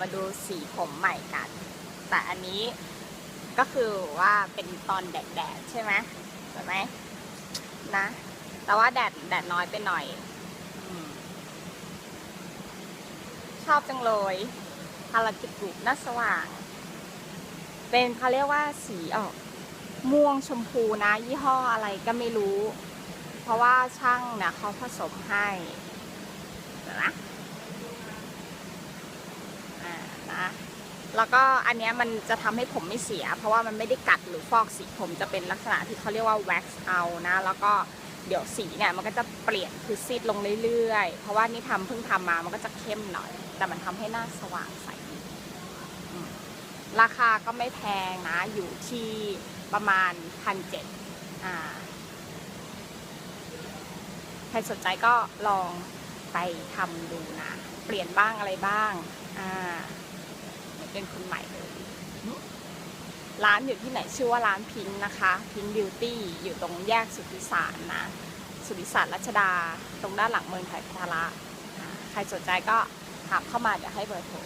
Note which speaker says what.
Speaker 1: มาดูสีผมใหม่กัน แต่อันนี้ก็คือว่าเป็นตอนแดดๆใช่ไหมเห็นไหมนะ แต่ว่าแดดแดดน้อยไปหน่อยอชอบจังเลยฮาราจูกุน่าสว่าง เป็นเขาเรียกว่าสีออกม่วงชมพูนะ ยี่ห้ออะไรก็ไม่รู้ เพราะว่าช่างเนี่ยเขาผสมให้เห็นไหมอ่านะ แล้วก็อันนี้มันจะทำให้ผมไม่เสีย เพราะว่ามันไม่ได้กัดหรือฟอกสีผมจะเป็นลักษณะที่เขาเรียกว่า wax out นะ แล้วก็เดี๋ยวสีเนี่ยมันก็จะเปลี่ยนคือซีดลงเรื่อยๆ เพราะว่านี่ทำเพิ่งทำมามันก็จะเข้มหน่อย แต่มันทำให้หน้าสว่างใส ราคาก็ไม่แพงนะ อยู่ที่ประมาณพันเจ็ดอ่าใครสนใจก็ลองไปทำดูนะ เปลี่ยนบ้างอะไรบ้าง อ่า เป็นคนใหม่เลยร้านอยู่ที่ไหนชื่อว่าร้านพิงนะคะพิงบิวตี้อยู่ตรงแยกสุทธิสารนะสุทธิสารรัชดา ตรงด้านหลังเมืองไทยพัทระใครสนใจก็ถามเข้ามาเดี๋ยวให้เบอร์โทร